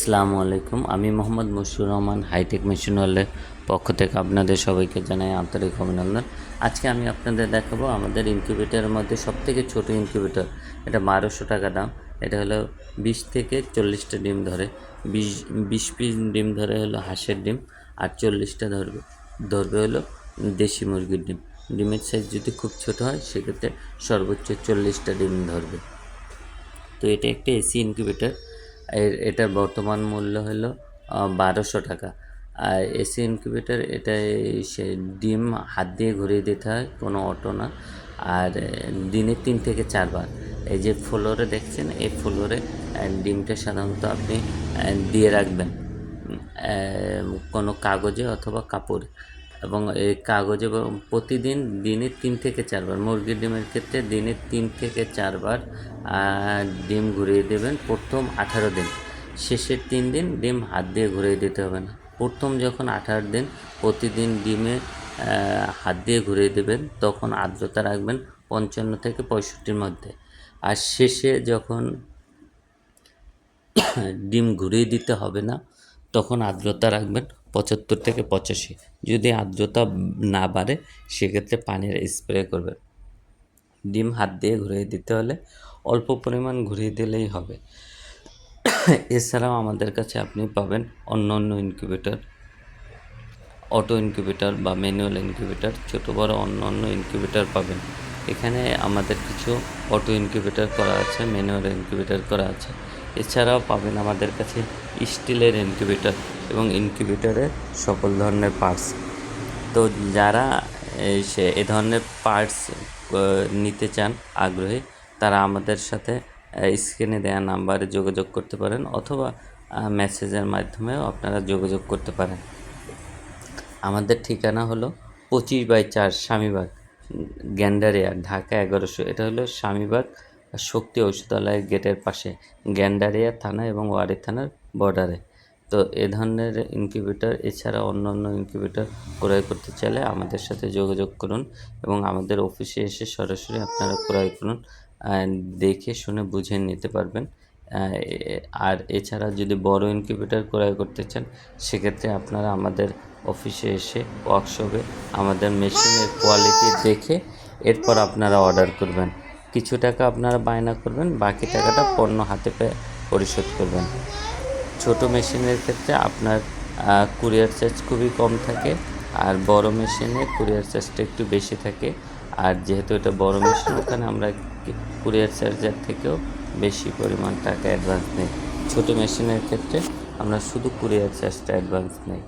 আসসালামু আলাইকুম। আমি Mohammad Mushiur Rahman, hi tech machine ওয়ার্ল্ডের পক্ষ থেকে আপনাদের সবাইকে জানাই আন্তরিক অভিনন্দন। আজকে আমি আপনাদের দেখাবো আমাদের ইনকিউবেটারের মধ্যে সবথেকে ছোট ইনকিউবেটর এটা বারোশো টাকা দাম। এটা হলো বিশ থেকে চল্লিশটা ডিম ধরে। বিশ বিশ পিস ডিম ধরে হলো হাঁসের ডিম আর চল্লিশটা ধরবে ধরবে হলো দেশি মুরগির ডিম। ডিমের সাইজ যদি খুব ছোট হয়, সেক্ষেত্রে সর্বোচ্চ চল্লিশটা ডিম ধরবে। তো এটা একটা এসি ইনকিউবেটর এর এটার বর্তমান মূল্য হলো বারোশো টাকা। আর এসি ইনকিউবেটর এটা সে ডিম হাত দিয়ে ঘুরিয়ে দিতে হয়, কোনো অটো না। আর দিনে তিন থেকে চারবার। এই যে ফ্লোরে দেখছেন, এই ফ্লোরে ডিমটা সাধারণত আপনি দিয়ে রাখবেন। কোনো কাগজে অথবা কাপড়ে। এবং এই কাগজে প্রতিদিন দিনে তিন থেকে চারবার, মুরগির ডিমের ক্ষেত্রে দিনে তিন থেকে চারবার ডিম ঘুরিয়ে দেবেন প্রথম আঠারো দিন। শেষের তিন দিন ডিম হাত দিয়ে ঘুরিয়ে দিতে হবে না। প্রথম যখন আঠারো দিন প্রতিদিন ডিমে হাত দিয়ে ঘুরিয়ে দেবেন, তখন আর্দ্রতা রাখবেন পঞ্চান্ন থেকে পঁয়ষট্টির মধ্যে। আর শেষে যখন ডিম ঘুরিয়ে দিতে হবে না তখন আর্দ্রতা রাখবেন পঁচাত্তর থেকে পঁচাশি। যদি আর্দ্রতা না বাড়ে, সেক্ষেত্রে পানির স্প্রে করবেন। ডিম হাত দিয়ে ঘুরিয়ে দিতে হলে অল্প পরিমাণ ঘুরিয়ে দিলেই হবে। এছাড়াও আমাদের কাছে আপনি পাবেন অন্য অন্য ইনকিউবেটর অটো ইনকিউবেটর বা ম্যানুয়াল ইনকিউবেটর ছোট বড় অন্য অন্য ইনকিউবেটর পাবেন। এখানে আমাদের কিছু অটো ইনকিউবেটর করা আছে ম্যানুয়াল ইনকিউবেটর করা আছে। এছাড়াও পাবেন আমাদের কাছে স্টিলের ইনকিউবেটর এবং ইনকিউবেটরের সকল ধরনের পার্টস। তো যারা সে, এ ধরনের পার্টস নিতে চান আগ্রহী, তারা আমাদের সাথে স্ক্রিনে দেওয়া নাম্বারে যোগাযোগ করতে পারেন অথবা মেসেজের মাধ্যমেও আপনারা যোগাযোগ করতে পারেন। আমাদের ঠিকানা হলো পঁচিশ বাই চার স্বামীবাগ গ্যান্ডারিয়া, ঢাকা এগারোশো। এটা হলো স্বামীবাগ শক্তি ঔষধালয়ের গেটের পাশে, গ্যান্ডারিয়া থানা এবং ওয়ারি থানার বর্ডারে। তো এ ধরনের ইনকিউবেটর, এছাড়া অন্য অন্য ইনকিউবেটর ক্রয় করতে চাইলে আমাদের সাথে যোগাযোগ করুন এবং আমাদের অফিসে এসে সরাসরি আপনারা ক্রয় করুন দেখে শুনে বুঝে নিতে পারবেন। আর এছাড়া যদি বড় ইনকিউবেটর ক্রয় করতে চান, সেক্ষেত্রে আপনারা আমাদের অফিসে এসে ওয়ার্কশপে আমাদের মেশিনের কোয়ালিটি দেখে এরপর আপনারা অর্ডার করবেন। কিছু টাকা আপনারা বায়না করবেন, বাকি টাকাটা পণ্য হাতে পেয়ে পরিশোধ করবেন। ছোট মেশিনের ক্ষেত্রে আপনার কুরিয়ার চার্জ খুবই কম থাকে, আর বড় মেশিনে কুরিয়ার চার্জটা একটু বেশি থাকে। আর যেহেতু এটা বড় মেশিন, ওখানে আমরা কুরিয়ার চার্জের থেকেও বেশি পরিমাণ টাকা অ্যাডভান্স নেই। ছোট মেশিনের ক্ষেত্রে আমরা শুধু কুরিয়ার চার্জটা অ্যাডভান্স নেই।